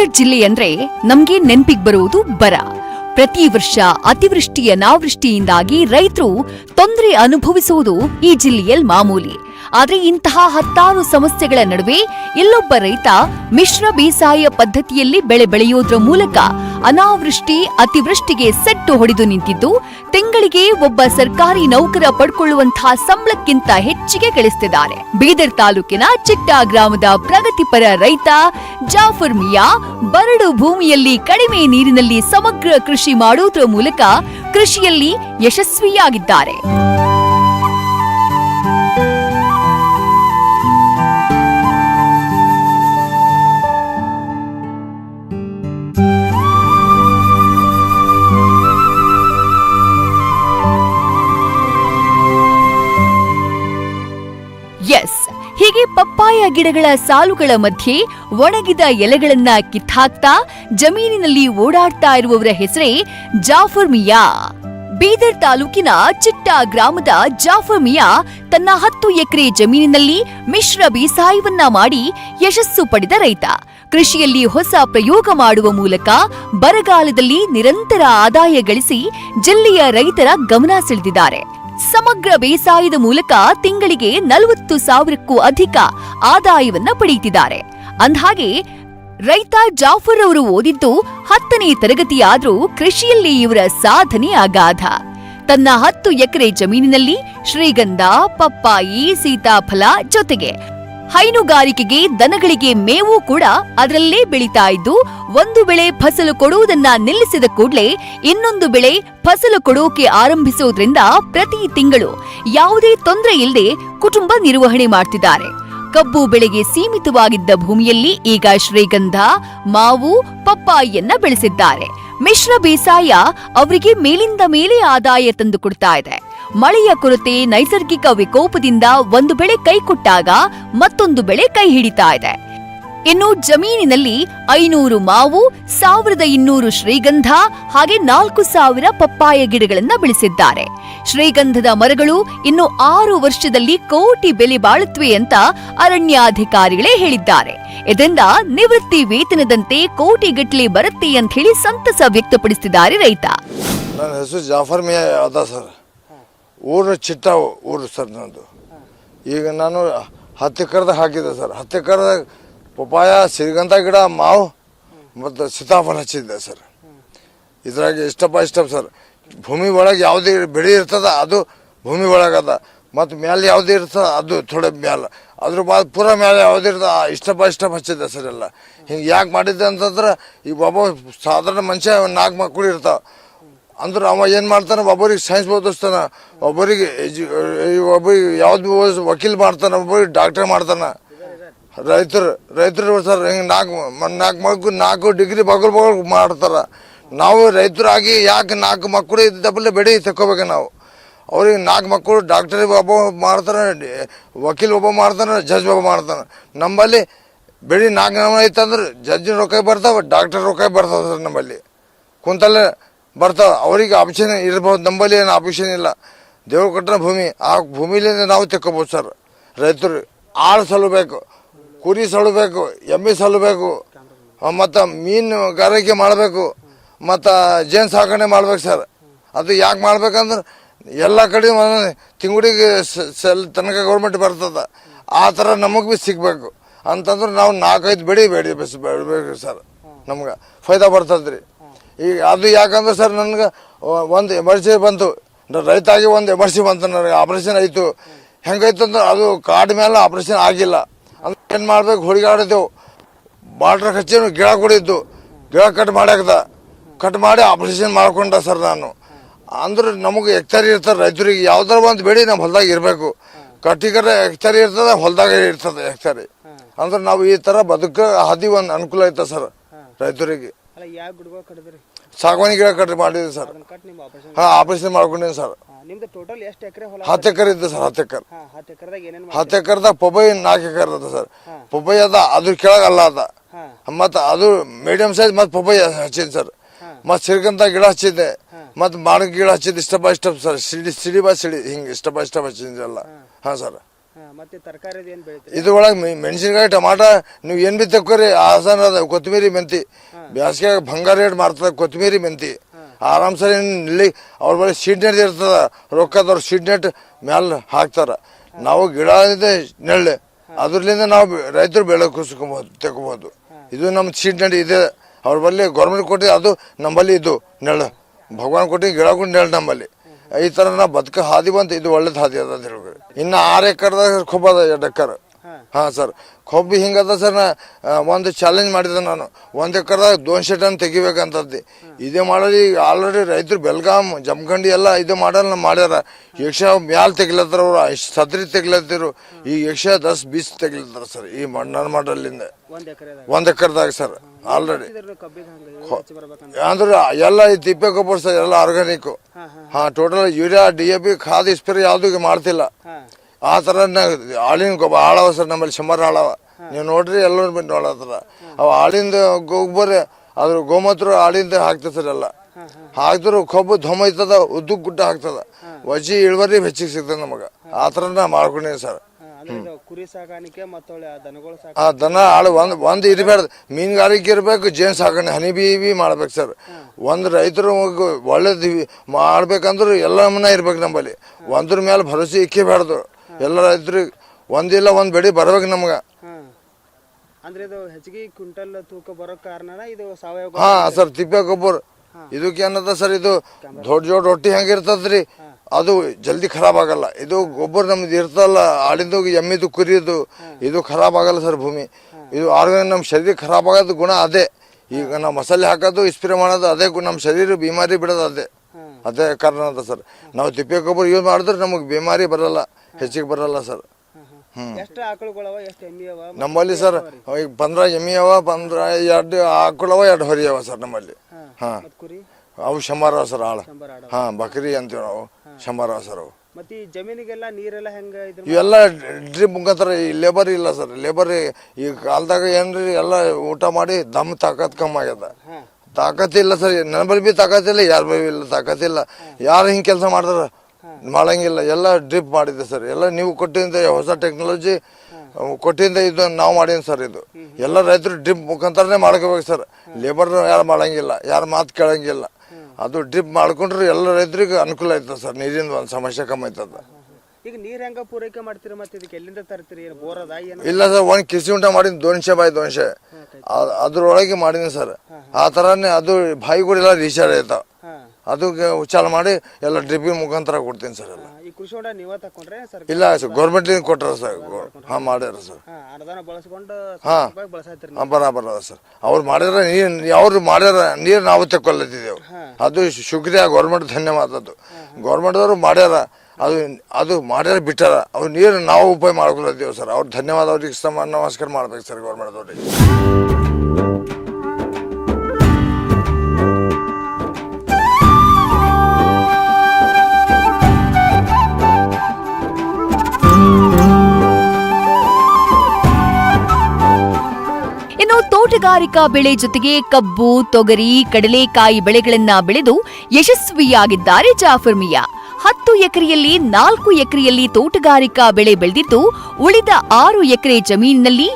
ಬೀದರ್ ಜಿಲ್ಲೆ ಅಂದ್ರೆ ನಮ್ಗೆ ನೆನ್ಪಿಗ್ ಬರುವುದು ಬರ. ಪ್ರತಿ ವರ್ಷ ಅತಿವೃಷ್ಟಿ ಅನಾವೃಷ್ಟಿಯಿಂದಾಗಿ ರೈತರು ತೊಂದರೆ ಅನುಭವಿಸುವುದು ಈ ಜಿಲ್ಲೆಯಲ್ಲಿ ಮಾಮೂಲಿ. ಆದ್ರೆ ಇಂತಹ ಹತ್ತಾರು ಸಮಸ್ಯೆಗಳ ನಡುವೆ ಇಲ್ಲೊಬ್ಬ ರೈತ ಮಿಶ್ರ ಬೇಸಾಯ ಪದ್ಧತಿಯಲ್ಲಿ ಬೆಳೆ ಬೆಳೆಯೋದ್ರ ಮೂಲಕ ಅನಾವೃಷ್ಟಿ, ಅತಿವೃಷ್ಟಿಗೆ ಸೆಟ್ಟು ಹೊಡೆದು ನಿಂತಿದ್ದು, ತಿಂಗಳಿಗೆ ಒಬ್ಬ ಸರ್ಕಾರಿ ನೌಕರ ಪಡ್ಕೊಳ್ಳುವಂತಹ ಸಂಬಳಕ್ಕಿಂತ ಹೆಚ್ಚಿಗೆ ಗಳಿಸ್ತಿದ್ದಾರೆ. ಬೀದರ್ ತಾಲೂಕಿನ ಚಿಟ್ಟಾ ಗ್ರಾಮದ ಪ್ರಗತಿಪರ ರೈತ ಜಾಫರ್ ಮಿಯಾ ಬರಡು ಭೂಮಿಯಲ್ಲಿ ಕಡಿಮೆ ನೀರಿನಲ್ಲಿ ಸಮಗ್ರ ಕೃಷಿ ಮಾಡುವುದರ ಮೂಲಕ ಕೃಷಿಯಲ್ಲಿ ಯಶಸ್ವಿಯಾಗಿದ್ದಾರೆ. ಪಪ್ಪಾಯ ಗಿಡಗಳ ಸಾಲುಗಳ ಮಧ್ಯೆ ಒಣಗಿದ ಎಲೆಗಳನ್ನ ಕಿತ್ತಾಕ್ತಾ ಜಮೀನಿನಲ್ಲಿ ಓಡಾಡ್ತಾ ಇರುವವರ ಹೆಸರೇ ಜಾಫರ್ ಮಿಯಾ. ಬೀದರ್ ತಾಲೂಕಿನ ಚಿಟ್ಟ ಗ್ರಾಮದ ಜಾಫರ್ ಮಿಯಾ ತನ್ನ ಹತ್ತು ಎಕರೆ ಜಮೀನಿನಲ್ಲಿ ಮಿಶ್ರ ಬೇಸಾಯವನ್ನ ಮಾಡಿ ಯಶಸ್ಸು ಪಡೆದ ರೈತ. ಕೃಷಿಯಲ್ಲಿ ಹೊಸ ಪ್ರಯೋಗ ಮಾಡುವ ಮೂಲಕ ಬರಗಾಲದಲ್ಲಿ ನಿರಂತರ ಆದಾಯ ಗಳಿಸಿ ಜಿಲ್ಲೆಯ ರೈತರ ಗಮನ ಸೆಳೆದಿದ್ದಾರೆ. ಸಮಗ್ರ ಬೇಸಾಯದ ಮೂಲಕ ತಿಂಗಳಿಗೆ ನಲವತ್ತು ಸಾವಿರಕ್ಕೂ ಅಧಿಕ ಆದಾಯವನ್ನ ಪಡೆಯುತ್ತಿದ್ದಾರೆ ಅಂದಹಾಗೆ, ರೈತ ಜಾಫರ್ ಅವರು ಓದಿದ್ದು ಹತ್ತನೇ ತರಗತಿಯಾದ್ರೂ ಕೃಷಿಯಲ್ಲಿ ಇವರ ಸಾಧನೆ ಅಗಾಧ. ತನ್ನ ಹತ್ತು ಎಕರೆ ಜಮೀನಿನಲ್ಲಿ ಶ್ರೀಗಂಧ, ಪಪ್ಪಾಯಿ, ಸೀತಾಫಲ ಜೊತೆಗೆ ಹೈನುಗಾರಿಕೆಗೆ ದನಗಳಿಗೆ ಮೇವು ಕೂಡ ಅದರಲ್ಲೇ ಬೆಳೀತಾ ಇದ್ದು, ಒಂದು ಬೆಳೆ ಫಸಲು ಕೊಡುವುದನ್ನ ನಿಲ್ಲಿಸಿದ ಕೂಡಲೇ ಇನ್ನೊಂದು ಬೆಳೆ ಫಸಲು ಕೊಡೋಕೆ ಆರಂಭಿಸೋದ್ರಿಂದ ಪ್ರತಿ ತಿಂಗಳು ಯಾವುದೇ ತೊಂದರೆ ಇಲ್ಲದೆ ಕುಟುಂಬ ನಿರ್ವಹಣೆ ಮಾಡ್ತಿದ್ದಾರೆ. ಕಬ್ಬು ಬೆಳೆಗೆ ಸೀಮಿತವಾಗಿದ್ದ ಭೂಮಿಯಲ್ಲಿ ಈಗ ಶ್ರೀಗಂಧ, ಮಾವು, ಪಪ್ಪಾಯಿಯನ್ನ ಬೆಳೆಸಿದ್ದಾರೆ. ಮಿಶ್ರ ಬೇಸಾಯ ಅವರಿಗೆ ಮೇಲಿಂದ ಮೇಲೆ ಆದಾಯ ತಂದು ಕೊಡ್ತಾ ಇದೆ. ಮಳೆಯ ಕೊರತೆ ನೈಸರ್ಗಿಕ ವಿಕೋಪದಿಂದ ಒಂದು ಬೆಳೆ ಕೈಕೊಟ್ಟಾಗ ಮತ್ತೊಂದು ಬೆಳೆ ಕೈ ಹಿಡಿತಾ ಇದೆ. ಇನ್ನು ಜಮೀನಿನಲ್ಲಿ ಐನೂರು ಮಾವು, ಸಾವಿರದ ಇನ್ನೂರು ಶ್ರೀಗಂಧ ಹಾಗೆ ನಾಲ್ಕು ಸಾವಿರ ಪಪ್ಪಾಯ ಗಿಡಗಳನ್ನು ಬೆಳೆಸಿದ್ದಾರೆ. ಶ್ರೀಗಂಧದ ಮರಗಳು ಇನ್ನು ಆರು ವರ್ಷದಲ್ಲಿ ಕೋಟಿ ಬೆಲೆ ಬಾಳುತ್ತವೆ ಅಂತ ಅರಣ್ಯಾಧಿಕಾರಿಗಳೇ ಹೇಳಿದ್ದಾರೆ. ಇದರಿಂದ ನಿವೃತ್ತಿ ವೇತನದಂತೆ ಕೋಟಿಗಟ್ಟಲೆ ಬರುತ್ತೆ ಅಂತ ಹೇಳಿ ಸಂತಸ ವ್ಯಕ್ತಪಡಿಸಿದ್ದಾರೆ ರೈತ. ಜಾಫರ್ ಸರ್. ಊರು ಚಿಟ್ಟ ಊರು ಸರ್ ನಂದು. ಈಗ ನಾನು ಹತ್ತು ಎಕರೆದಾಗ ಹಾಕಿದ್ದೆ ಸರ್. ಹತ್ತು ಎಕರೆದಾಗ ಪಪಾಯ ಸಿರಿಗಂಧ ಗಿಡ, ಮಾವು ಮತ್ತು ಸೀತಾಫಲ ಹಚ್ಚಿದ್ದೆ ಸರ್. ಇದ್ರಾಗ ಇಷ್ಟಪ್ಪ ಇಷ್ಟ ಸರ್. ಭೂಮಿ ಒಳಗೆ ಯಾವುದೇ ಬೆಳೆ ಇರ್ತದ ಅದು ಭೂಮಿ ಒಳಗದ ಮತ್ತು ಮ್ಯಾಲೆ ಯಾವುದೇ ಇರ್ತದ ಅದು ಥೋಡೆ ಮ್ಯಾಲ. ಅದ್ರ ಬಾದ್ ಪೂರ ಮ್ಯಾಲೆ ಯಾವುದೇ ಇರ್ತದ ಇಷ್ಟಪ್ಪ ಇಷ್ಟಪ್ಪ ಹಚ್ಚಿದ್ದೆ ಸರ್ ಎಲ್ಲ. ಹಿಂಗೆ ಯಾಕೆ ಮಾಡಿದ್ದೆ ಅಂತಂದ್ರೆ ಈಗ ಒಬ್ಬ ಸಾಧಾರಣ ಮನುಷ್ಯ ನಾಲ್ಕು ಮಕ್ಕಳು ಇರ್ತಾವ. ಅಂದ್ರೆ ಅವ ಏನು ಮಾಡ್ತಾನೆ? ಒಬ್ಬರಿಗೆ ಸೈನ್ಸ್ ಓದಿಸ್ತಾನ. ಒಬ್ಬರಿಗೆ ಎಜು ಒಬ್ಬರಿಗೆ ಯಾವ್ದು ವಕೀಲ್ ಮಾಡ್ತಾನೆ, ಒಬ್ಬರಿಗೆ ಡಾಕ್ಟರ್ ಮಾಡ್ತಾನೆ. ರೈತರು ರೈತರು ಸರ್ ಹಿಂಗೆ ನಾಲ್ಕು ನಾಲ್ಕು ಮಗು ನಾಲ್ಕು ಡಿಗ್ರಿ ಬಗಲ್ ಬಗಲ್ ಮಾಡ್ತಾರೆ. ನಾವು ರೈತರಾಗಿ ಯಾಕೆ ನಾಲ್ಕು ಮಕ್ಕಳು ಇದ್ದಪ್ಪಲ್ಲೇ ಬೆಳೆ ತಕ್ಕೋಬೇಕು ನಾವು? ಅವ್ರಿಗೆ ನಾಲ್ಕು ಮಕ್ಕಳು ಡಾಕ್ಟರ್ ಒಬ್ಬ ಮಾಡ್ತಾನೆ, ವಕೀಲ್ ಒಬ್ಬ ಮಾಡ್ತಾನೆ ಜಡ್ಜ್ ಒಬ್ಬ ಮಾಡ್ತಾನೆ. ನಮ್ಮಲ್ಲಿ ಬೆಳೆ ನಾಲ್ಕು ನಮ್ಮ ಐತಂದ್ರೆ ಜಜ್ಜಿನ ರೊಕ್ಕ ಬರ್ತಾವೆ ಡಾಕ್ಟರ್ ರೊಕ್ಕ ಬರ್ತಾವೆ ಸರ್ ನಮ್ಮಲ್ಲಿ. ಕುಂತಲ್ಲೇ ಬರ್ತಾವೆ ಅವರಿಗೆ ಆಪ್ಷನ್ ಇರ್ಬೋದು. ನಂಬಲ್ಲಿ ಏನು ಆಪ್ಷನ್ ಇಲ್ಲ. ದೇವ್ರ ಕಟ್ಟಿನ ಭೂಮಿ. ಆ ಭೂಮಿಲಿಂದ ನಾವು ತೆಕ್ಕೋಬೋದು ಸರ್. ರೈತರು ಆಳು ಸಲ್ಲಬೇಕು ಕುರಿ ಸಲ್ಲಬೇಕು ಎಮ್ಮೆ ಸಲ್ಲಬೇಕು ಮತ್ತು ಮೀನುಗಾರಿಕೆ ಮಾಡಬೇಕು. ಮತ್ತು ಜೇನು ಸಾಕಣೆ ಮಾಡ್ಬೇಕು ಸರ್. ಅದು ಯಾಕೆ ಮಾಡ್ಬೇಕಂದ್ರೆ ಎಲ್ಲ ಕಡೆ ತಿಂಗಳಿಗೆ ಸೆಲ್ ತನಕ ಗೌರ್ಮೆಂಟ್ ಬರ್ತದ. ಆ ಥರ ನಮಗೆ ಭೀ ಸಿಗಬೇಕು. ಅಂತಂದ್ರೆ ನಾವು ನಾಲ್ಕೈದು ಬೆಳೆ ಬಸ್, ಬೆಳಿಬೇಕು ಸರ್. ನಮ್ಗೆ. ಫೈದಾ ಬರ್ತದ್ರಿ. ಈಗ ಅದು ಯಾಕಂದ್ರೆ ಸರ್ ನನಗೆ ಒಂದು ಎಮರ್ಜೆನ್ಸಿ ಬಂತು. ರೈತಾಗಿ ಒಂದು ಎಮರ್ಜೆನ್ಸಿ ಬಂತು ನನಗೆ ಆಪ್ರೇಷನ್ ಆಯಿತು. ಹೆಂಗಾಯ್ತು ಅಂದ್ರೆ ಅದು ಕಾಡ್ ಮೇಲೆ ಆಪ್ರೇಷನ್ ಆಗಿಲ್ಲ. ಅಂದ್ರೆ ಏನು ಮಾಡ್ಬೇಕು ಹುಡುಗಾಡಿದ್ದೆವು. ಬಾರ್ಡ್ರ್ ಹಚ್ಚಿ ಗಿಡ ಕೊಡಿದ್ದು ಗಿಡ ಕಟ್ ಮಾಡ್ಯಾಕದ. ಕಟ್ ಮಾಡಿ ಆಪ್ರೇಷನ್ ಮಾಡ್ಕೊಂಡ ಸರ್ ನಾನು. ಅಂದ್ರೆ ನಮಗೆ ಎಕ್ತಾರಿ ಇರ್ತದೆ ರೈತರಿಗೆ. ಯಾವ್ದಾರ ಒಂದು ಬೆಳೆ ನಮ್ಮ ಹೊಲದಾಗ ಇರಬೇಕು. ಕಟ್ಟಿಗರ ಎಕ್ತಾರಿ ಇರ್ತದೆ ಹೊಲದಾಗ ಇರ್ತದೆ ಎಕ್ತಾರಿ. ಅಂದ್ರೆ ನಾವು ಈ ಥರ ಬದುಕ ಹದಿ ಒಂದು ಅನುಕೂಲ ಐತೆ ಸರ್ ರೈತರಿಗೆ. ಸಾಗವಾನಿ ಗಿಡ ಕಟ್ ಮಾಡಿದ್ವಿ ಸರ್. ಅದನ್ನ ಕಟ್ ನಿಮ್ಮ ಆಪರೇಷನ್ ಹಾಂ ಆಪರೇಷನ್ ಮಾಡ್ಕೊಂಡಿನಿ ಸರ್. ನಿಮ್ದು ಟೋಟಲ್ ಎಷ್ಟು ಎಕರೆ ಹೊಲ ಹತ್ತು ಎಕರೆ ಇದೆ ಸರ್ ಹತ್ತು ಎಕರೆ. ಹಾ ಹತ್ತು ಎಕರೆದಾಗ ಏನೇನು ಹತ್ತು ಎಕರೆದಾಗ ಪೊಬೈ ನಾಲ್ಕು ಎಕರೆ ಅದ ಸರ್. ಪೊಬೈ ಅದ ಅದ್ರ ಕೆಳಗೆ ಅಲ್ಲ ಅದ. ಮತ್ತ ಮತ್ತು ಅದು ಮೀಡಿಯಂ ಸೈಜ್ ಮತ್ತು ಪೊಬೈ ಹಚ್ಚಿದ್ ಸರ್. ಮತ್ತು ಸಿರ್ಗಂತ ಗಿಡ ಹಚ್ಚಿದ್ದೆ. ಮತ್ತು ಮಾಡ ಗಿಡ ಹಚ್ಚಿದ್ದು ಸ್ಟೆಪ್ ಬೈ ಸ್ಟೆಪ್ ಸರ್. ಸಿಡಿ ಸಿಡಿ ಬೈ ಸಿಡಿ ಹಿಂಗೆ ಇಷ್ಟ ಬೈ ಇಷ್ಟ ಹಚ್ಚಿದ್ದೆಲ್ಲ ಹಾಂ ಸರ್. ಮತ್ತೆ ತರಕಾರಿ ಏನು ಬೆಳಿತೀರಿ? ಇದ್ರೊಳಗೆ ಮೆಣಸಿನ್ಕಾಯಿ ಟಮಾಟ ನೀವು ಏನು ಬಿ ತಕ್ಕೋರಿ ಆಸನ ಅದ ಕೊತ್ತಂಬರಿ ಮೆಂತಿ. ಬ್ಯಾಸ್ಗೆ ಬಂಗಾರ ರೇಟ್ ಮಾರ್ತದ ಕೊತ್ತಂಬರಿ ಮೆಂತಿ. ಆರಾಮ್ ಸರಿ ಇಲ್ಲಿ ಅವ್ರ ಬಳಿ ಸೀಡ್ ನೆಟ್ ಇರ್ತದ ರೊಕ್ಕದವ್ರ ಸೀಡ್ ನೆಟ್ ಮ್ಯಾಲ ಹಾಕ್ತಾರ. ನಾವು ಗಿಡ ನೆಳ್ಳೆ ಅದ್ರಲಿಂದ ನಾವು ರೈತರು ಬೆಳೆ ಕುಸ್ಕೊಬೋದು ತಗೋಬೋದು. ಇದು ನಮ್ಮ ಸೀಡ್ ನೆಟ್ ಇದೆ ಅವ್ರ ಬಳಿ ಗೌರ್ಮೆಂಟ್ ಕೊಟ್ಟಿ ಅದು ನಮ್ಮಲ್ಲಿ ಇದು ನೆಳ್ಳು ಭಗವಾನ್ ಕೊಟ್ಟಿ ಗಿಡ ಕೊಟ್ಟು ನೆಳ್ಳು ನಮ್ಮಲ್ಲಿ. ಈ ಥರ ನಾ ಬದುಕ ಹಾದಿ ಬಂತು. ಇದು ಒಳ್ಳೇದು ಹಾದಿ ಅದ ಅಂತ ಹೇಳ್ಬೇಕು. ಇನ್ನು ಆರು ಎಕರ್ದಾಗ ಅದ ಎರಡು ಎಕರ್. ಹಾಂ ಸರ್. ಕೊಬ್ಬಿ ಹಿಂಗದ ಸರ್ ನಾ ಒಂದು ಚಾಲೆಂಜ್ ಮಾಡಿದೆ ನಾನು. ಒಂದು ಎಕರ್ದಾಗ ದೋನ್ಶೆ ಟನ್ ತೆಗಿಬೇಕಂತದ್ದು. ಇದೇ ಮಾಡಲಿ ಈಗ ಆಲ್ರೆಡಿ ರೈತರು ಬೆಲ್ಗಾಮ್ ಜಮಖಂಡಿ ಎಲ್ಲ ಇದು ಮಾಡಲ್ಲ ಮಾಡ್ಯಾರ. ಯಕ್ಷ ಮ್ಯಾಲ್ ತೆಗಿಲತ್ತಾರ ಅವ್ರು ಸದ್ರಿ ತೆಗಿಲತ್ತಿರು. ಈ ಯಕ್ಷ ದಸ್ ಬೀಸ್ ತೆಗಿಲತ್ತಾರ ಸರ್ ಈ ನನ್ನ ಮಾಡಲಿಂದ. ಒಂದು ಎಕರೆದಾಗ? ಸರ್ ಆಲ್ರೆಡಿ ಅಂದ್ರೆ ಎಲ್ಲ ಈ ತಿಪ್ಪೆ ಗೊಬ್ಬರ ಸರ್ ಎಲ್ಲ ಆರ್ಗಾನಿಕ್ ಹಾಂ total urea D A P ಖಾದ್ spray ಯಾವುದು ಮಾಡ್ತಿಲ್ಲ. ಆ ಥರ ಆಳಿನ ಗೊಬ್ಬ ಆಳವ ಸರ್ ನಮ್ಮಲ್ಲಿ ಸುಮಾರು ಆಳವ ನೀವು ನೋಡ್ರಿ ಎಲ್ಲರೂ ಬಂದು ನೋಡತ್ತಾರ. ಅವು ಆಳಿಂದ ಗೊಬ್ಬರ ಅದ್ರ ಗೋಮೂತ್ರ ಆಳಿಂದ ಹಾಕ್ತದೆ ಸರ್ ಎಲ್ಲ ಹಾಕಿದ್ರು ಕೊಬ್ಬು ಧೊಮೈತದ ಉದ್ದು ಗುಡ್ಡ ಹಾಕ್ತದ. ವಜಿ ಇಳುವರಿ ಹೆಚ್ಚಿಗೆ ಸಿಗ್ತದೆ ನಮಗೆ. ಆ ಥರ ನಾ ಮಾಡ್ಕೊಂಡಿನಿ ಸರ್. ಕುರಿ ಸಾಕಾಣಿಕೆ ಆ ದನ ಆಳು ಒಂದು ಒಂದು ಇರಬಾರ್ದು ಮೀನುಗಾರಿಕೆ ಇರಬೇಕು ಜೇನು ಸಾಕಣೆ ಹನಿ ಬೀವಿ ಬಿ ಮಾಡ್ಬೇಕು ಸರ್. ಒಂದು ರೈತರು ಒಳ್ಳೇದು ಮಾಡ್ಬೇಕಂದ್ರೆ ಎಲ್ಲ ಮನ ಇರ್ಬೇಕು ನಮ್ಮಲ್ಲಿ. ಒಂದ್ರ ಮೇಲೆ ಭರೋಸೆ ಇಕ್ಕೇಬಾರ್ದು. ಎಲ್ಲ ರೈತರಿಗೆ ಒಂದಿಲ್ಲ ಒಂದು ಬೆಳೆ ಬರ್ಬೇಕು ನಮ್ಗೆ. ಹಾಂ. ಅಂದ್ರೆ ಇದು ಹೆಚ್ಚಿಗೆ ಕ್ವಿಂಟಲ್ ತೂಕ ಬರೋ ಕಾರಣನ ಇದು ಸಾವಯವ ಹಾ ಸರ್ ತಿಪ್ಪೆ ಗೊಬ್ಬರ. ಇದಕ್ಕೆ ಏನದ ಸರ್ ಇದು ದೊಡ್ಡ ದೊಡ್ಡ ರೊಟ್ಟಿ ಹೆಂಗೆ ಇರ್ತದ್ರಿ? ಅದು ಜಲ್ದಿ ಖರಾಬ್ ಆಗಲ್ಲ. ಇದು ಗೊಬ್ಬರ ನಮ್ದು ಇರ್ತಲ್ಲ ಆಡಿದ್ದು ಎಮ್ಮಿದು ಕುರಿದು ಇದು ಖರಾಬ್ ಆಗಲ್ಲ ಸರ್ ಭೂಮಿ. ಇದು ಆರ್ಗಾನಿಕ್ ನಮ್ಮ ಶರೀರ ಖರಾಬ್ ಆಗೋದು ಗುಣ ಅದೇ. ಈಗ ನಾವು ಮಸಾಲೆ ಹಾಕೋದು ಸ್ಪ್ರೇ ಮಾಡೋದು ಅದೇ ನಮ್ಮ ಶರೀರ ಬಿಮಾರಿ ಬಿಡೋದು ಅದೇ. ಅದೇ ಕಾರಣ ಅದ ಸರ್. ನಾವು ತಿಪ್ಪೆ ಗೊಬ್ಬರ ಯೂಸ್ ಮಾಡಿದ್ರೆ ನಮಗೆ ಬಿಮಾರಿ ಬರಲ್ಲ. ಹೆಚ್ಚಿಗೆ ಬರಲ್ಲ ಸರ್. ಎಷ್ಟು ಆಕಳುಗಳವ ಎಷ್ಟು ಎಮ್ಮಿ ಅವ ನಮ್ಮಲ್ಲಿ ಸರ್ ಈಗ ಬಂದ್ರ ಎಮ್ಮಿ ಅವ ಬಂದ್ರ ಎರಡು ಆಕಳವ ಎರಡು ಹೊರಿ ಅವ ಸರ್ ನಮ್ಮಲ್ಲಿ. ಹಾಂ ಮತ್ತು ಕುರಿ? ಅವು ಶಂಬಾರ ಸರ್ ಆಳ. ಆಡ ಹಾಂ ಬಕರಿ ಅಂತೀವಿ ನಾವು. ಶಂಬಾರ ಸರ್ ಅವು. ಮತ್ತೆ ಈ ಜಮೀನಿಗೆಲ್ಲ ನೀರೆಲ್ಲ ಹೆಂಗ ಇದ್ರ ಇವೆಲ್ಲ ಡ್ರಿಪ್ ಮುಖಾಂತರ ಈ ಲೇಬರ್ ಇಲ್ಲ ಸರ್. ಲೇಬರ್ ಈ ಕಾಲದಾಗ ಏನ್ರಿ ಎಲ್ಲ ಊಟ ಮಾಡಿ ದಮ್ ತಾಕತ್ ಕಮ್ಮಿ ಆಗ್ಯದ. ತಾಕತ್ತಿಲ್ಲ ತಾಕತ್ ಇಲ್ಲ ಸರ್. ನನ್ನ ಬಳಿ ಬಿ ತಾಕತ್ ಇಲ್ಲ ಯಾರ ಬಳಿ ಇಲ್ಲ ತಾಕತ್ ಇಲ್ಲ. ಯಾರು ಹಿಂಗೆ ಕೆಲಸ ಮಾಡ್ತಾರ? ಮಾಡಂಗಿಲ್ಲ ಎಲ್ಲ ಡ್ರಿಪ್ ಮಾಡಿದೆ ಸರ್. ಎಲ್ಲ ನೀವು ಕೊಟ್ಟಿಂದ ಹೊಸ ಟೆಕ್ನಾಲಜಿ ಕೊಟ್ಟಿಂದ ಇದು ನಾವು ಮಾಡೀನಿ ಸರ್ ಇದು. ಎಲ್ಲ ರೈತರು ಡ್ರಿಪ್ ಮುಖಾಂತರನೇ ಮಾಡ್ಕೋಬೇಕು ಸರ್. ಲೇಬರ್ ಯಾರು ಮಾಡಂಗಿಲ್ಲ ಯಾರು ಮಾತು ಕೇಳಂಗಿಲ್ಲ. ಅದು ಡ್ರಿಪ್ ಮಾಡ್ಕೊಂಡ್ರೆ ಎಲ್ಲ ರೈತರಿಗೆ ಅನುಕೂಲ ಆಯ್ತದ ಸರ್ ನೀರಿನ ಒಂದು ಸಮಸ್ಯೆ ಕಮ್ಮಿ ಆಯ್ತದ. ಈಗ ನೀರ್ ಹೆಂಗ ಪೂರೈಕೆ ಮಾಡ್ತೀರಿ ಮತ್ತೆ ಇದಕ್ಕೆ ಎಲ್ಲಿಂದ ತರ್ತೀರಿ? ಏನು ಬೋರ್ ಅದ ಏನು? ಇಲ್ಲ ಸರ್ ಒಂದು ಕಿಸಿ ಉಂಟ ಮಾಡಿ ದೋನ್ಶೆ ಬಾಯಿ ದೋನ್ಶೆ ಅದ್ರೊಳಗೆ ಮಾಡೀನಿ ಸರ್. ಆ ಥರನೇ ಅದು ಬಾಯಿಗಳೆಲ್ಲ ರೀಚಾರ್ಜ್ ಆಯ್ತಾವ ಅದಕ್ಕೆ ಉಚ್ಚಾರ ಮಾಡಿ ಎಲ್ಲ ಡ್ರಿಪ್ಪಿನ ಮುಖಾಂತರ ಕೊಡ್ತೀನಿ ಸರ್ ಎಲ್ಲ. ಈ ಕೃಷಿ ಹೊಂಡ ನೀವ ತಕೊಂಡ್ರೆ ಸರ್ ಇಲ್ಲ ಸರ್ ಗೌರ್ಮೆಂಟಿಂದ ಕೊಟ್ಟರೆ ಸರ್ ಹಾಂ ಮಾಡ್ಯಾರ ಸರ್. ಹಾಂ ಅನುದಾನ ಬಳಸ್ಕೊಂಡು ಹಾಂ. ಬಳಸತ್ತೀರಿ ಹಾಂ ಬರಾಬರ ಅದ ಸರ್. ಅವ್ರು ಮಾಡ್ಯಾರ ನೀರು ಅವ್ರು ಮಾಡ್ಯಾರ ನೀರು ನಾವು ತೆಕ್ಕೊಲ್ಲತ್ತಿದ್ದೇವೆ. ಅದು ಶುಕ್ರಿಯ ಗೌರ್ಮೆಂಟ್ ಧನ್ಯವಾದ ಅದು. ಗೌರ್ಮೆಂಟ್ದವರು ಮಾಡ್ಯಾರ ಅದು ಅದು ಮಾಡ್ಯಾರ ಬಿಟ್ಟಾರ ಅವ್ರ ನೀರು ನಾವು ಉಪಯೋಗ ಮಾಡ್ಕೊಳತ್ತೀವಿ ಸರ್. ಅವ್ರು ಧನ್ಯವಾದ ಅವ್ರಿಗೆ ಸಮ ನಮಸ್ಕಾರ ಮಾಡ್ಬೇಕು ಸರ್ ಗೌರ್ಮೆಂಟ್ದವ್ರಿಗೆ ತೋಟಗಾರಿಕಾ ಬೆಳೆ ಜೊತೆಗೆ ಕಬ್ಬು, ತೊಗರಿ, ಕಡಲೆಕಾಯಿ ಬೆಳೆಗಳನ್ನ ಬೆಳೆದು ಯಶಸ್ವಿಯಾಗಿದ್ದಾರೆ ಜಾಫರ್ ಮಿಯಾ. ಹತ್ತು ಎಕರೆಯಲ್ಲಿ ನಾಲ್ಕು ಎಕರೆಯಲ್ಲಿ ತೋಟಗಾರಿಕಾ ಬೆಳೆ ಬೆಳೆದಿದ್ದು, ಉಳಿದ ಆರು ಎಕರೆ ಜಮೀನಿನಲ್ಲಿ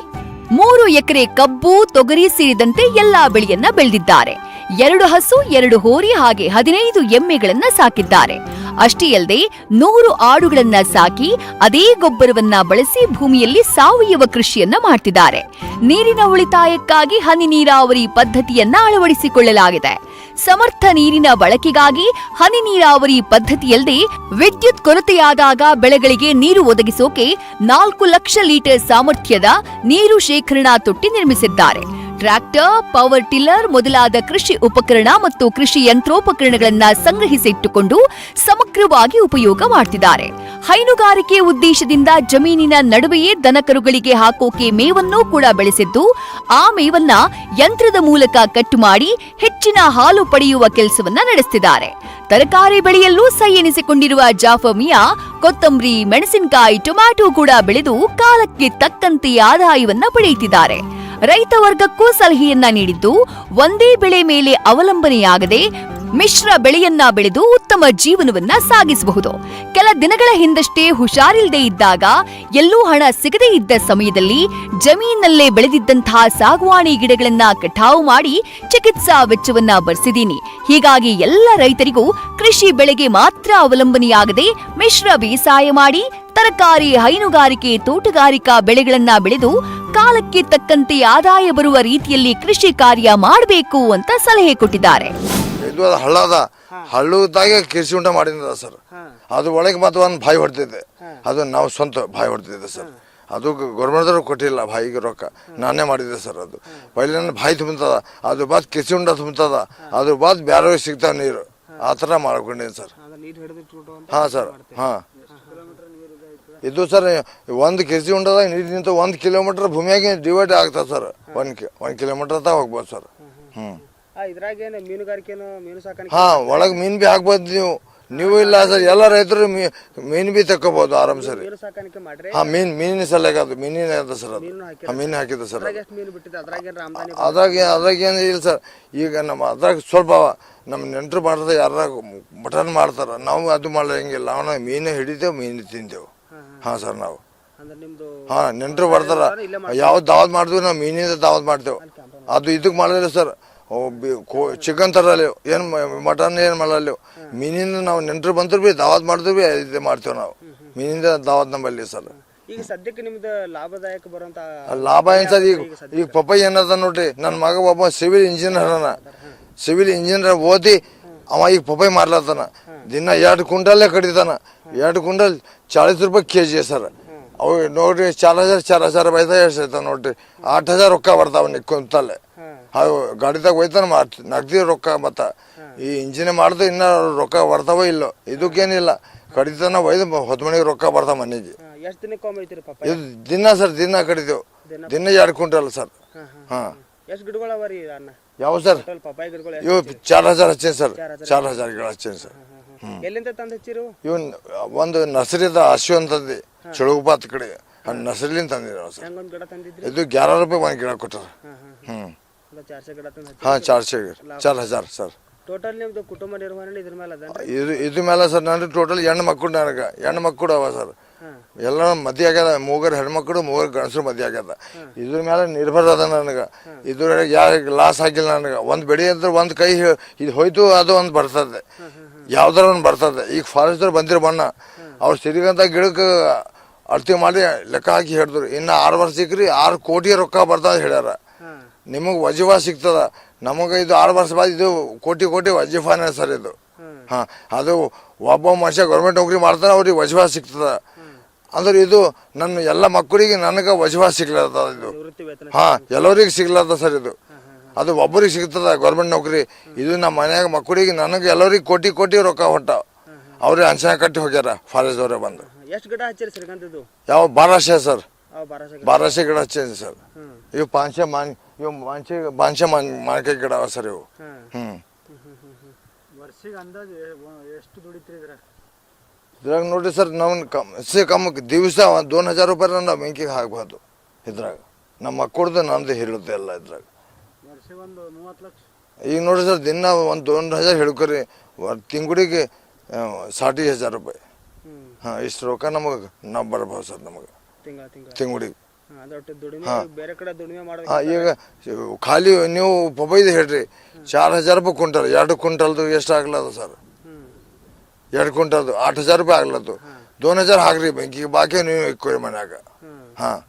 ಮೂರು ಎಕರೆ ಕಬ್ಬು, ತೊಗರಿ ಸೇರಿದಂತೆ ಎಲ್ಲಾ ಬೆಳೆಯನ್ನ ಬೆಳೆದಿದ್ದಾರೆ. ಎರಡು ಹಸು, ಎರಡು ಹೋರಿ, ಹಾಗೆ ಹದಿನೈದು ಎಮ್ಮೆಗಳನ್ನ ಸಾಕಿದ್ದಾರೆ. ಅಷ್ಟೇ ಅಲ್ಲದೆ ನೂರು ಆಡುಗಳನ್ನ ಸಾಕಿ ಅದೇ ಗೊಬ್ಬರವನ್ನ ಬಳಸಿ ಭೂಮಿಯಲ್ಲಿ ಸಾವಯವ ಕೃಷಿಯನ್ನ ಮಾಡ್ತಿದ್ದಾರೆ. ನೀರಿನ ಉಳಿತಾಯಕ್ಕಾಗಿ ಹನಿ ನೀರಾವರಿ ಪದ್ಧತಿಯನ್ನ ಅಳವಡಿಸಿಕೊಳ್ಳಲಾಗಿದೆ. ಸಮರ್ಥ ನೀರಿನ ಬಳಕೆಗಾಗಿ ಹನಿ ನೀರಾವರಿ ಪದ್ಧತಿಯಲ್ಲದೆ ವಿದ್ಯುತ್ ಕೊರತೆಯಾದಾಗ ಬೆಳೆಗಳಿಗೆ ನೀರು ಒದಗಿಸೋಕೆ ನಾಲ್ಕು ಲಕ್ಷ ಲೀಟರ್ ಸಾಮರ್ಥ್ಯದ ನೀರು ಶೇಖರಣಾ ತೊಟ್ಟಿ ನಿರ್ಮಿಸಿದ್ದಾರೆ. ಟ್ರ್ಯಾಕ್ಟರ್, ಪವರ್ ಟಿಲ್ಲರ್ ಮೊದಲಾದ ಕೃಷಿ ಉಪಕರಣ ಮತ್ತು ಕೃಷಿ ಯಂತ್ರೋಪಕರಣಗಳನ್ನ ಸಂಗ್ರಹಿಸಿಟ್ಟುಕೊಂಡು ಸಮಗ್ರವಾಗಿ ಉಪಯೋಗ ಮಾಡ್ತಿದ್ದಾರೆ. ಹೈನುಗಾರಿಕೆ ಉದ್ದೇಶದಿಂದ ಜಮೀನಿನ ನಡುವೆಯೇ ದನಕರುಗಳಿಗೆ ಹಾಕೋಕೆ ಮೇವನ್ನೂ ಕೂಡ ಬೆಳೆಸಿದ್ದು, ಆ ಮೇವನ್ನ ಯಂತ್ರದ ಮೂಲಕ ಕಟ್ಟು ಮಾಡಿ ಹೆಚ್ಚಿನ ಹಾಲು ಪಡೆಯುವ ಕೆಲಸವನ್ನ ನಡೆಸುತ್ತಿದ್ದಾರೆ ತರಕಾರಿ ಬೆಳೆಯಲ್ಲೂ ಸೈ ಎನಿಸಿಕೊಂಡಿರುವ ಜಾಫರ್ ಮಿಯಾ ಕೊತ್ತಂಬರಿ, ಮೆಣಸಿನಕಾಯಿ, ಟೊಮ್ಯಾಟೊ ಕೂಡ ಬೆಳೆದು ಕಾಲಕ್ಕೆ ತಕ್ಕಂತೆ ಆದಾಯವನ್ನ ಪಡೆಯುತ್ತಿದ್ದಾರೆ. ರೈತ ವರ್ಗಕ್ಕೂ ಸಲಹೆಯನ್ನ ನೀಡಿದ್ದು, ಒಂದೇ ಬೆಳೆ ಮೇಲೆ ಅವಲಂಬನೆಯಾಗದೆ ಮಿಶ್ರ ಬೆಳೆಯನ್ನ ಬೆಳೆದು ಉತ್ತಮ ಜೀವನವನ್ನ ಸಾಗಿಸಬಹುದು. ಕೆಲ ದಿನಗಳ ಹಿಂದಷ್ಟೇ ಹುಷಾರಿಲ್ಲದೆ ಇದ್ದಾಗ, ಎಲ್ಲೂ ಹಣ ಸಿಗದೇ ಇದ್ದ ಸಮಯದಲ್ಲಿ ಜಮೀನಲ್ಲೇ ಬೆಳೆದಿದ್ದಂತಹ ಸಾಗುವಾಣಿ ಗಿಡಗಳನ್ನ ಕಟಾವು ಮಾಡಿ ಚಿಕಿತ್ಸಾ ವೆಚ್ಚವನ್ನ ಭರಿಸಿದ್ದೀನಿ ಹೀಗಾಗಿ ಎಲ್ಲ ರೈತರಿಗೂ ಕೃಷಿ ಬೆಳೆಗೆ ಮಾತ್ರ ಅವಲಂಬನೆಯಾಗದೆ ಮಿಶ್ರ ಬೇಸಾಯ ಮಾಡಿ, ತರಕಾರಿ, ಹೈನುಗಾರಿಕೆ, ತೋಟಗಾರಿಕಾ ಬೆಳೆಗಳನ್ನ ಬೆಳೆದು ಕಾಲಕ್ಕೆ ತಕ್ಕಂತೆ ಆದಾಯ ಬರುವ ರೀತಿಯಲ್ಲಿ ಕೃಷಿ ಕಾರ್ಯ ಮಾಡಬೇಕು ಅಂತ ಸಲಹೆ ಕೊಟ್ಟಿದ್ದಾರೆ. ಇದು ಅದು ಹಳ್ಳ ಅದ ಹಳ್ಳದಾಗೆ ಕೃಷಿ ಉಂಟ ಮಾಡಿದ ಸರ್ ಅದು ಒಳಗೆ ಮತ್ತೆ ಒಂದು ಬಾಯಿ ಹೊಡ್ತಿದ್ದೆ. ಅದು ನಾವು ಸ್ವಂತ ಬಾಯಿ ಹೊಡ್ತಿದ್ದೆ ಸರ್ ಅದು ಗೌರ್ಮೆಂಟ್ದವ್ರು ಕೊಟ್ಟಿಲ್ಲ ಬಾಯಿಗೆ ರೊಕ್ಕ. ನಾನೇ ಮಾಡಿದ್ದೆ ಸರ್ ಅದು. ಪೈಲೆ ನನ್ನ ಬಾಯಿ ತುಂಬುತ್ತದ ಅದು ಬಾತ್ ಕೃಷಿ ಉಂಡ ತುಂಬುತ್ತದ ಅದು ಬಾತ್ ಬ್ಯಾರೆ ಸಿಗ್ತಾವ ನೀರು. ಆ ಥರ ಮಾಡ್ಕೊಂಡಿದ್ದೀನಿ ಸರ್ ಹಾಂ ಸರ್ ಹಾಂ. ಇದು ಸರ್ ಒಂದು ಕೃಷಿ ಉಂಡದ ನೀರಿನಿಂದ ಒಂದು ಕಿಲೋಮೀಟರ್ ಭೂಮಿಯಾಗಿ ಡಿವೈಡ್ ಆಗ್ತದೆ ಸರ್. ಒಂದು ಕಿ ಒಂದು ಕಿಲೋಮೀಟರ್ ತಾ ಹೋಗ್ಬೋದು ಸರ್. ಹ್ಞೂ ಇದ್ರಾಗೇನು ಮೀನುಗಾರಿಕೆನು ಮೀನು ಸಾಕಾಣಿಕೆ ಹಾ ಒಳಗೆ ಮೀನ್ ಬಿ ಹಾಕ್ಬೋದು ನೀವು. ನೀವು ಇಲ್ಲ ಸರ್ ಎಲ್ಲ ರೈತರು ಮೀನ್ ಬಿ ತಕ್ಕೋಬಹುದು ಆರಾಮ್ ಸರಿ. ಮೀನು ಸಾಕಾಣಿಕೆ ಮಾಡ್ರಿ? ಹಾ ಮೀನ್ ಮೀನಿನ ಸಲಗ ಅದು ಮೀನಿನ ಅದ ಸರ್ ಅದು. ಮೀನು ಹಾಕಿರ ಹಾ, ಮೀನ್ ಹಾಕಿದೆ ಸರ್ ಅದ್ರಾಗ ಎಷ್ಟು ಮೀನು ಬಿಟ್ಟಿದೆ? ಅದ್ರಾಗೇನು ಆಮದಾನಿ ಅದ್ರಾಗ ಅದ್ರಾಗ ಏನು ಇಲ್ಲ ಸರ್. ಈಗ ನಮ್ಮ ಅದ್ರಾಗ ಸ್ವಲ್ಪ ನಮ್ಮ ನೆಂಟರು ಮಾಡ್ದ ಯಾರ ಮಟನ್ ಮಾಡ್ತಾರ ನಾವು ಅದು ಮಾಡಂಗಿಲ್ಲ ನಾವು ಮೀನು ಹಿಡಿತೇವೆ ಮೀನು ತಿಂತೇವೆ. ಹಾ ಸರ್ ನಾವು. ಹಾಂ ನೆಂಟರು ಬರ್ತಾರ. ಯಾವ್ದು ದಾವತ್ ಮಾಡಿದ್ವಿ ನಾವು ಮೀನಿಂದ ದಾವತ್ ಮಾಡ್ತೇವೆ. ಅದು ಇದಕ್ಕೆ ಮಾಡಿದ್ರೆ ಸರ್ ಚಿಕನ್ ತರಲ್ಲ ಏನು ಮಟನ್ ಏನು ಮಾಡಲ್ಲ. ಮೀನಿಂದ ನಾವು ನೆಂಟರು ಬಂದ್ರು ಬಿ ದಾವತ್ ಮಾಡಿದ್ರು ಬಿ ಇದು ಮಾಡ್ತೇವೆ ನಾವು. ಮೀನಿಂದ ದಾವತ್ ನಮ್ಮಲ್ಲಿ ಸರ್. ಈಗ ಸದ್ಯಕ್ಕೆ ನಿಮ್ದು ಲಾಭದಾಯಕ ಬರುವಂತ ಲಾಭ ಏನ್ ಸರ್ ಈಗ ಈಗ ಪಪ್ಪ ಏನದ ನೋಡ್ರಿ ನನ್ನ ಮಗ ಒಬ್ಬ ಸಿವಿಲ್ ಇಂಜಿನಿಯರ್ ಅದಾನ. ಸಿವಿಲ್ ಇಂಜಿನಿಯರ್ ಓದಿ ಅವ ಈಗ ಪಪ್ಪಾಯಿ ಮಾರ್ಲತ್ತಾನ. ದಿನ ಎರಡು ಕುಂಟಲ್ಲೇ ಕಡಿತಾನ. ಎರಡು ಕುಂಟಲ್ ಚಾಳಿಸ್ ರೂಪಾಯಿ ಕೆ ಜಿ ಸರ್. ಅವು ನೋಡ್ರಿ ಚಾರ್ ಹಜಾರ್ ಚಾರ್ ಹಜಾರ್ ಬೈತಾ ಎಷ್ಟು ಐತ ನೋಡ್ರಿ. ಆಟ್ ಹಜಾರ್ ರೊಕ್ಕ ಬರ್ತಾವ ನೀ ಕುಂತಲ್ಲೇ. ಅವು ಗಾಡಿದಾಗ ಹೋಯ್ತಾನ ಮಾಡ್ ನಗದಿ ರೊಕ್ಕ ಮತ್ತ. ಈ ಇಂಜಿನ್ ಮಾಡ್ದು ಇನ್ನ ರೊಕ್ಕ ಬರ್ತಾವ ಇಲ್ಲೋ ಇದಕ್ಕೇನಿಲ್ಲ. ಕಡಿತಾನ ಒಯ್ದು ಹೊತ್ತು ಮನೆಗೆ ರೊಕ್ಕ ಬರ್ತಾವ ಮನೆಗೆ. ಇದು ದಿನ ಸರ್ ದಿನ ಕಡಿತೇವೆ. ದಿನ ಎರಡು ಕ್ವಿಂಟಲ್ ಸರ್. ಹಾ ಯಾವ ಸರ್? ಇವು ಚಾರ್ ಹಜಾರ್ ಹಚ್ಚೇನ್ ಸರ್. ಚಾರ್ ಹಜಾರ್ ಗಿಡ ಹಚ್ಚೇನ್ ಸರ್. ಎಲ್ಲಿಂದ ತಂದು ಹಚ್ಚಿರು? ಇವನ್ ಒಂದು ನರ್ಸರಿದ ಹಸಿ ಅಂತಂದಿ ಚಳುಗುಪಾತ್ ಕಡೆ. ಆ ನರ್ಸರಿಲಿಂದ ತಂದಿದ್ರು ಸರ್ ಹೆಂಗೊಂದು ಗಿಡ ತಂದಿದ್ರಿ? ಇದು ಗ್ಯಾರ ರೂಪಾಯಿ ಒಂದು ಗಿಡ ಕೊಟ್ಟರು. ಹ್ಞೂ ಹಾಂ ಹ್ಮ್. ಒಂದು ಚಾರ್ಸೆ ಗಿಡ ತಂದು ಹಚ್ಚಿ ಹಾ ಚಾರ್ಶೆ ಚಾರ್ ಹಜಾರ್ ಸರ್ ಟೋಟಲ್ ನಿಮ್ದು ಕುಟುಂಬ ನಿರ್ವಹಣೆ ಇದ್ರ ಮೇಲೆ ಅದ ಇದು ಇದು ಮೇಲೆ ಸರ್ ನಾನು ಟೋಟಲ್ ಹೆಣ್ಣು ಮಕ್ಕಳು ನನಗೆ. ಹೆಣ್ಣು ಮಕ್ಕಳು ಅವ ಸರ್. ಎಲ್ಲ ಮದುವೆ ಆಗ್ಯದ ಮೂಗರ್ ಹೆಣ್ಮಕ್ಳು ಮೂಗರ್ ಗಂಡಸರು ಮದುವೆ ಆಗ್ಯದ ಇದ್ರ ಮೇಲೆ ನಿರ್ಭರ ಅದ ನನಗೆ. ಇದ್ರ ಯಾರಿಗೆ ಲಾಸ್ ಆಗಿಲ್ಲ ನನಗೆ. ಒಂದು ಬೆಳೆ ಅಂದ್ರೆ ಒಂದು ಕೈ ಹಿ- ಇದು ಹೋಯ್ತು ಅದು ಒಂದು ಬರ್ತದೆ. ಯಾವ್ದಾರ ಒಂದು ಬರ್ತದೆ? ಈಗ ಫಾರೆಸ್ಟರ್ ಬಂದಿರೋ ಬಣ್ಣ. ಅವ್ರು ಸಿರಿಗಂತ ಗಿಡಕ್ಕೆ ಅಳತೆ ಮಾಡಿ ಲೆಕ್ಕ ಹಾಕಿ ಹೇಳಿದ್ರು. ಇನ್ನು ಆರು ವರ್ಷ ಸಿಕ್ಕ್ರಿ ಆರು ಕೋಟಿ ರೊಕ್ಕ ಬರ್ತದೆ ಹೇಳ್ಯಾರ. ನಿಮಗೆ ವಜೀಫಾ ಸಿಗ್ತದ. ನಮಗೆ ಇದು ಆರು ವರ್ಷ ಬಾದ್ ಇದು ಕೋಟಿ ಕೋಟಿ ವಜೀಫಾನೇ ಸರ್ ಇದು. ಹಾ ಅದು ಒಬ್ಬ ಮನುಷ್ಯ ಗೌರ್ಮೆಂಟ್ ನೌಕರಿ ಮಾಡ್ತಾನೆ ಅವ್ರಿಗೆ ವಜೀಫಾ ಸಿಗ್ತದ. ಅಂದ್ರೆ ಇದು ನನ್ನ ಎಲ್ಲ ಮಕ್ಕಳಿಗೆ ನನಗೆ ವಜೀಫಾ ಸಿಗ್ಲತ್ತದ ಇದು. ಹಾಂ ಎಲ್ಲರಿಗೆ ಸಿಗ್ಲತ್ತ ಸರ್ ಇದು. ಅದು ಒಬ್ಬರಿಗೆ ಸಿಗ್ತದ ಗೌರ್ಮೆಂಟ್ ನೌಕರಿ. ಇದು ನಮ್ಮ ಮನ್ಯಾಗ ಮಕ್ಕಳಿಗೆ ನನಗೆ ಎಲ್ಲರಿಗೆ ಕೋಟಿ ಕೋಟಿ ರೊಕ್ಕ ಹೊಟ್ಟ ಅವ್ರಿಗೆ ಅಂಚನ ಕಟ್ಟಿ ಹೋಗ್ಯಾರ ಫಾರೆಸ್ಟ್ ಅವರೇ ಬಂದು. ಎಷ್ಟು ಗಿಡ ಹಚ್ಚಿರಿ ಶ್ರೀಗಂಧದ್ದು ಯಾವ ಬಾರಾಶೆ ಸರ್. ಬಾರಾಶೆ ಗಿಡ. ಹಚ್ಚೇನಿ ಸರ್. ಇವು ಪಾಂಚೆ ಮಾನ್ ಇವು ಮಾಂಚೆ ಪಾಂಚೆ ಮಾನ್ ಮಾನ್ಕಾಯಿ ಗಿಡ ಅವ ಸರ್ ಇವು. ಹ್ಞೂ ವರ್ಷಿಗೆ ಅಂದಾಜು ಎಷ್ಟು ದುಡಿತೀರಿ ಇದ್ರ ಇದ್ರಾಗ ನೋಡ್ರಿ ಸರ್ ನಾವು ಕಮ್ ಸೆ ಕಮ್ ದಿವಸ ಒಂದು ದೋನ್ ಹಜಾರ್ ರೂಪಾಯಿ ನಾವು ಬೆಂಕಿಗೆ ಹಾಕ್ಬೋದು ಇದ್ರಾಗ. ನಮ್ಮ ಮಕ್ಕಳದು ನಂದು ಹೇಳುತ್ತೆ ಎಲ್ಲ ಇದ್ರಾಗ. ಈಗ ನೋಡ್ರಿ ಸರ್ ದಿನ ಒಂದು ಒಂದು ಹಜಾರ್ ಹಿಡ್ಕೊರಿ ತಿಂಗಳಿಗೆ ಸಾಟಿ ಹಜಾರ್ ರೂಪಾಯಿ. ಹಾಂ ಇಷ್ಟು ರೊಕ್ಕ ನಮಗೆ ನಾವು ಬರ್ಬೋದು ಸರ್ ನಮಗೆ. ತಿಂಗಳ ತಿಂಗಳ. ತಿಂಗಳಿಗೆ. ಹಾಂ ಈಗ ಖಾಲಿ ನೀವು ಪಬೈದು ಹೇಳ್ರಿ. ಚಾರ್ ಹಜಾರ್ ರೂಪಾಯಿ ಕುಂಟಲ್ ಎರಡು ಕ್ವಿಂಟಲ್ದು ಎಷ್ಟು ಆಗ್ಲದ ಸರ್? ಎರಡು ಕ್ವಿಂಟಲ್ದು ಆಟ್ ಹಜಾರ್ ರೂಪಾಯಿ ಆಗ್ಲತ್ತು ದೋನ್ ಹಜಾರ್ ಹಾಕ್ರಿ ಬ್ಯಾಂಕಿಗೆ ಬಾಕಿ ನೀವು ಇಕ್ಕೋರಿ ಮನ್ಯಾಗ. ಹಾಂ.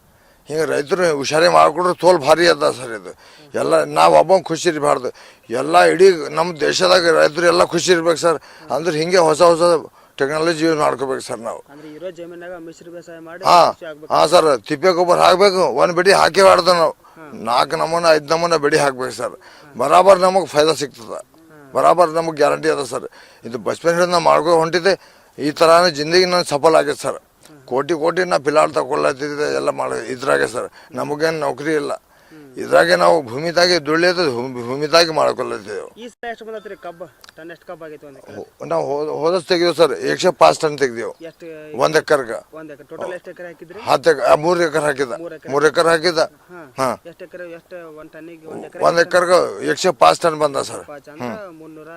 ಹಿಂಗೆ ರೈತರು ಹುಷಾರಿ ಮಾಡಿಕೊಡ್ರೆ ತೋಲ್ ಭಾರಿ ಅದ ಸರ್ ಇದು. ಎಲ್ಲ ನಾವು ಒಬ್ಬ ಖುಷಿ ಇರಬಾರ್ದು. ಎಲ್ಲ ಇಡೀ ನಮ್ಮ ದೇಶದಾಗ ರೈತರು ಎಲ್ಲ ಖುಷಿ ಇರ್ಬೇಕು ಸರ್. ಅಂದ್ರೆ ಹಿಂಗೆ ಹೊಸ ಹೊಸ ಟೆಕ್ನಾಲಜಿ ಯೂಸ್ ಮಾಡ್ಕೋಬೇಕು ಸರ್ ನಾವು. ಹಾಂ ಹಾಂ ಸರ್ ತಿಪ್ಪೆ ಗೊಬ್ಬರ ಹಾಕ್ಬೇಕು ಒಂದು ಬೆಡಿ ಹಾಕಿ ಮಾಡ್ದ ನಾವು. ನಾಲ್ಕು ನಮೂನೆ ಐದು ನಮೂನೆ ಬೆಡಿ ಹಾಕ್ಬೇಕು ಸರ್. ಬರಾಬರ್ ನಮಗೆ ಫಾಯ್ದಾ ಸಿಗ್ತದ. ಬರಾಬರ್ ನಮಗೆ ಗ್ಯಾರಂಟಿ ಅದ ಸರ್. ಇದು ಬಚಪನ್ ಹಿಡಿದು ನಾವು ಮಾಡ್ಕೊ ಹೊಂಟಿದ್ದೆ ಈ ಥರನೇ ಜಿಂದಗಿ ನಾನು ಸಫಲ ಆಗ್ಯದ ಸರ್. ಕೋಟಿ ಕೋಟಿ ನಾ ಪಿಲಾಡ್ ತಗೊಳ್ಳತ್ತಿದ್ದೆ ಎಲ್ಲ ಮಾಡಿ ಇದ್ರಾಗೆ ಸರ್ ನಮಗೇನು ನೌಕರಿ ಇಲ್ಲ. ಇದ್ರಾಗೆ ನಾವು ಈ ಸಲ ಎಷ್ಟು ಬಂದತ್ರಿ ಕಬ್ಬ? ಟನ್ ಎಷ್ಟು ಕಬ್ಬ ಆಗೈತೆ ಒಂದು ನಾವು ಹೋದ ಹೋದಸ್ ತೆಗ್ದೇವು ಸರ್ ಏಕ್ಷ ಪಾಸ್ ಟನ್ ತೆಗೆದೆವು. ಎಷ್ಟು ಒಂದ್ ಎಕರ್ಗೆ. ಒಂದ್ ಎಕರೆ ಟೋಟಲ್ ಎಷ್ಟು ಎಕರೆ ಹಾಕಿದ್ರಿ? ಹತ್ತು ಮೂರು ಎಕರೆ ಹಾಕಿದ ಮೂರು ಎಕರೆ. ಹಾಕಿದ ಹಾ ಎಷ್ಟು ಎಕರೆ ಎಷ್ಟು ಒಂದ್ ಟನ್ನಿಗೆ ಏಕ್ಷ ಎಕರೆ ಒಂದ್ ಎಕರ್ಗೆ ಏಕ್ಷೆ ಪಾಸ್ ಟನ್ ಬಂದ ಸರ್. ಮುನ್ನೂರ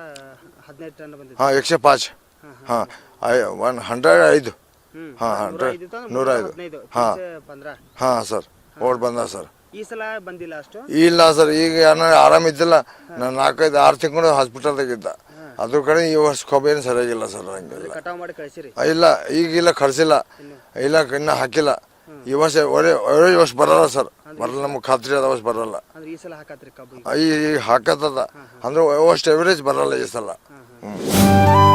ಹದಿನೈದು ಟನ್ ಬಂದಿದೆ ಹಾ ಏಕ್ಷ ಪಾಸ್. ಹಾ ಒನ್ ಹಂಡ್ರೆಡ್ ಐದು. ಹಾ ಹಾಂ ಹಾಂ ಹಾ ಸರ್. ಓಡ್ ಬಂದ ಸರ್. ಈ ಸಲ ಬಂದಿಲ್ಲ ಅಷ್ಟು? ಇಲ್ಲ ಸರ್. ಈಗ ಏನೋ ಆರಾಮಿದ್ದಿಲ್ಲ ನಾನು ನಾಲ್ಕೈದು ಆರು ತಿಂಗಳು ಹಾಸ್ಪಿಟಲ್ದಾಗ ಇದ್ದ. ಅದ್ರ ಕಡೆ ಈ ವರ್ಷ ಕೊಬ್ಬೇನು ಸರಿಯಾಗಿಲ್ಲ ಸರ್ ಹಂಗಿಲ್ಲ ಇಲ್ಲ. ಈಗಿಲ್ಲ ಕಳಿಸಿಲ್ಲ. ಇಲ್ಲ ಇನ್ನ ಹಾಕಿಲ್ಲ. ಈ ವರ್ಷ ಒಳ್ಳೆ ಒಳ್ಳೆ ವರ್ಷ ಬರಲ್ಲ ಸರ್. ಬರಲ್ಲ ನಮ್ಗೆ ಖಾತ್ರಿ ಅದ ವರ್ಷ ಬರಲ್ಲ. ಈ ಹಾಕತ್ತದ. ಅಂದ್ರೆ ಅಷ್ಟು ಎವರೇಜ್ ಬರಲ್ಲ ಈ ಸಲ. ಹ್ಮ್.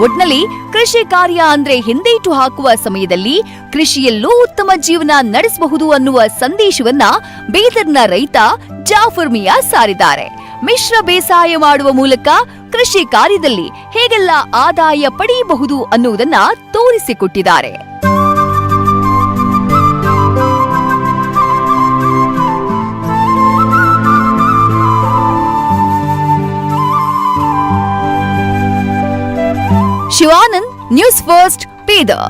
ಒಟ್ನಲ್ಲಿ ಕೃಷಿ ಕಾರ್ಯ ಅಂದ್ರೆ ಹಿಂದೇಟು ಹಾಕುವ ಸಮಯದಲ್ಲಿ ಕೃಷಿಯಲ್ಲೂ ಉತ್ತಮ ಜೀವನ ನಡೆಸಬಹುದು ಅನ್ನುವ ಸಂದೇಶವನ್ನ ಬೀದರ್ನ ರೈತ ಜಾಫರ್ ಮಿಯಾ ಸಾರಿದ್ದಾರೆ. ಮಿಶ್ರ ಬೇಸಾಯ ಮಾಡುವ ಮೂಲಕ ಕೃಷಿ ಕಾರ್ಯದಲ್ಲಿ ಹೇಗೆಲ್ಲ ಆದಾಯ ಪಡೆಯಬಹುದು ಅನ್ನುವುದನ್ನ ತೋರಿಸಿಕೊಟ್ಟಿದ್ದಾರೆ. Shivanand news first Bidar